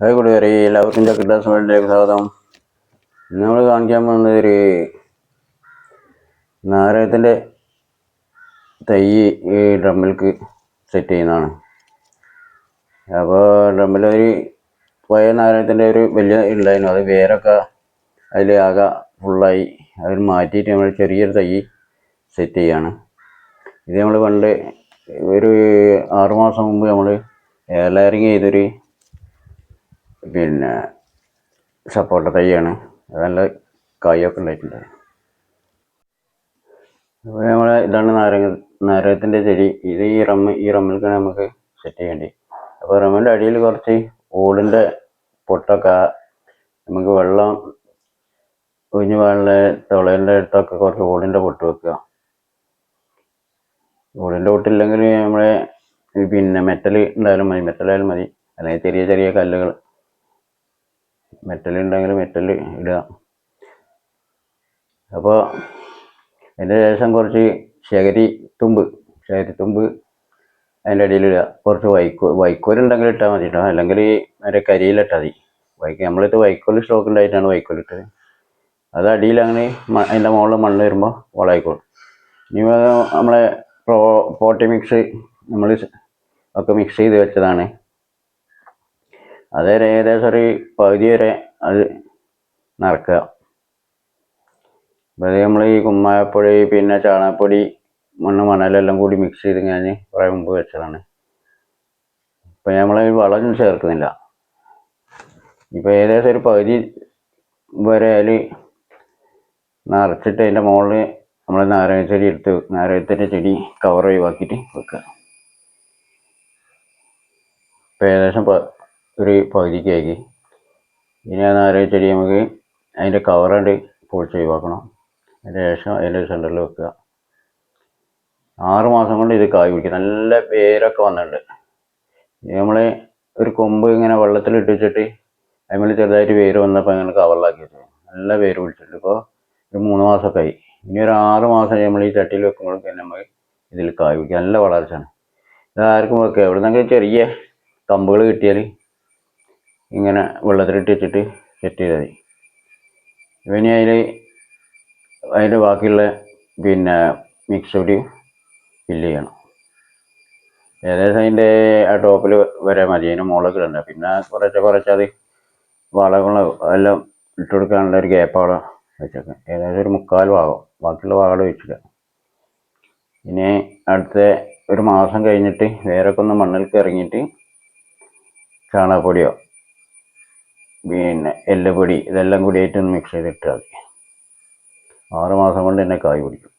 Hi കൂട്ടുകാരെ എല്ലാവർക്കും ചക്കിട്ടാസ് സമയത്തിലേക്ക് സ്വാഗതം. നമ്മൾ കാണിക്കാൻ പോകുന്നത് ഒരു നാരകത്തിന്റെ തൈ ഈ ഡ്രമ്മിൽക്ക് സെറ്റ് ചെയ്യുന്നതാണ്. അപ്പോൾ ഡ്രമ്മിലൊരു പോയ നാരകത്തിന്റെ ഒരു വലിയ ഉണ്ടായിരുന്നു അത് വേരൊക്കെ അതിൽ ആകെ ഫുള്ളായി അത് മാറ്റിയിട്ട് നമ്മൾ ചെറിയൊരു തൈ സെറ്റ് ചെയ്യാണ്. ഇത് നമ്മൾ പണ്ട് ഒരു ആറുമാസം മുമ്പ് നമ്മൾ എയർലയറിങ് ചെയ്തൊരു പിന്നെ സപ്പോട്ട തൈയാണ് നല്ല കായൊക്കെ ഉണ്ടായിട്ടുണ്ട്. അപ്പോൾ നമ്മൾ ഇതാണ് നാരങ്ങ നാരകത്തിന്റെ ചെടി. ഇത് ഈ റമ്മ് ഈ റമ്മിലേക്കാണ് നമുക്ക് സെറ്റ് ചെയ്യേണ്ടി. അപ്പോൾ റമ്മിന്റെ അടിയിൽ കുറച്ച് ഓടിന്റെ പൊട്ടൊക്കെ നമുക്ക് വെള്ളം ഒഴിഞ്ഞ് വെള്ള തുളേന്റെ അടുത്തൊക്കെ കുറച്ച് ഓടിന്റെ പൊട്ട് വെക്കുക. ഓടിന്റെ പൊട്ടില്ലെങ്കിൽ നമ്മളെ പിന്നെ മെറ്റൽ ഉണ്ടായാലും മതി. മെറ്റലായാലും മതി. അല്ലെങ്കിൽ ചെറിയ ചെറിയ കല്ലുകൾ മെറ്റൽ ഉണ്ടെങ്കിൽ മെറ്റൽ ഇടുക. അപ്പോൾ അതിന്റെ ശേഷം കുറച്ച് ശകരി തുമ്പ് ശകരി തുമ്പ് അതിന്റെ അടിയിൽ ഇടുക. കുറച്ച് വൈക്കോ വൈക്കോൽ ഉണ്ടെങ്കിൽ ഇട്ടാൽ മതി കേട്ടോ അല്ലെങ്കിൽ മറ്റേ കരിയിലിട്ടാൽ മതി. വൈക്ക നമ്മളിത് വൈക്കോൽ സ്റ്റോക്ക് ഉണ്ടായിട്ടാണ് വൈക്കോൽ ഇട്ടത്. അത് അടിയിൽ അങ്ങനെ അതിന്റെ മുകളിൽ മണ്ണ് വരുമ്പോൾ വളമായിക്കോളും. ഇനി നമ്മളെ പ്രോ പോട്ടി മിക്സ് നമ്മൾ ഒക്കെ മിക്സ് ചെയ്ത് വെച്ചതാണ്. അത് ഒരു ഏകദേശം ഒരു പകുതി വരെ അത് നിറക്കുക അപ്പോൾ നമ്മൾ ഈ കുമ്മായപ്പൊടി പിന്നെ ചാണകപ്പൊടി മണ്ണ് മണലെല്ലാം കൂടി മിക്സ് ചെയ്ത് ഞാൻ കുറേ മുമ്പ് വെച്ചതാണ്. ഇപ്പം നമ്മൾ വളം ചേർക്കുന്നില്ല. ഇപ്പോൾ ഏകദേശം ഒരു പകുതി വരെ അതിൽ നിറച്ചിട്ട് അതിന്റെ മുകളിൽ നമ്മൾ നാരങ്ങ ചെടി എടുത്ത് നാരകത്തിന്റെ ചെടി കവർ ഒഴിവാക്കിയിട്ട് വെക്കുക. ഇപ്പം ഏകദേശം ഒരു പകുതിക്കാക്കി. ഇനി ആ നാരങ്ങ ചെടി നമുക്ക് അതിന്റെ കവറുണ്ട് പൊളിച്ച് ഒഴിവാക്കണം. അതിന്റെ ശേഷം അതിന്റെ സെന്ററിൽ വെക്കുക. ആറ് മാസം കൊണ്ട് ഇത് കായ് പിടിക്കും. നല്ല പേരൊക്കെ വന്നിട്ടുണ്ട്. നമ്മൾ ഒരു കൊമ്പ് ഇങ്ങനെ വെള്ളത്തിൽ ഇട്ട് വെച്ചിട്ട് അതിൽ ചെറുതായിട്ട് വേര് വന്നപ്പോൾ അങ്ങനെ കവറിലാക്കി വെച്ചു നല്ല വേര് പിടിച്ചിട്ടുണ്ട്. ഇപ്പോൾ ഒരു മൂന്ന് മാസമൊക്കെ ആയി ഇനി ഒരു ആറ് മാസം നമ്മൾ ഈ ചട്ടിയിൽ വെക്കുമ്പോഴേക്കും നമ്മൾ ഇതിൽ കായ് പിടിക്കും. നല്ല വളർച്ചയാണ്. ഇത് ആർക്കും വെക്കുക എവിടുന്നെങ്കിലും ചെറിയ കമ്പുകൾ കിട്ടിയാൽ ഇങ്ങനെ വെള്ളത്തിലിട്ടിട്ടിട്ട് സെറ്റ് ചെയ്താൽ മതി. ഇവനി അതിൽ അതിന്റെ ബാക്കിയുള്ള പിന്നെ മിക്സ് കൂടി ഫില്ല് ചെയ്യണം. ഏകദേശം അതിന്റെ ആ ടോപ്പിൽ വരെ മതി. അതിന് മുകളിൽ ഇടണ്ട. പിന്നെ കുറച്ച് കുറച്ച് അത് വളങ്ങളോ എല്ലാം ഇട്ട് കൊടുക്കാനുള്ള ഒരു ഗ്യാപ്പ് വെച്ചേക്കാം. ഏകദേശം ഒരു മുക്കാൽ ഭാഗം. ബാക്കിയുള്ള ഭാഗം വെച്ചിട്ട് ഇനി അടുത്ത ഒരു മാസം കഴിഞ്ഞിട്ട് വേരൊക്കെ ഒന്ന് മണ്ണിലേക്ക് ഇറങ്ങിയിട്ട് ചാണകപ്പൊടിയോ പിന്നെ എല്ലുപൊടി ഇതെല്ലാം കൂടിയായിട്ട് ഒന്ന് മിക്സ് ചെയ്തിട്ടാൽ മതി. ആറ് മാസം കൊണ്ട് തന്നെ കായ് പിടിക്കും.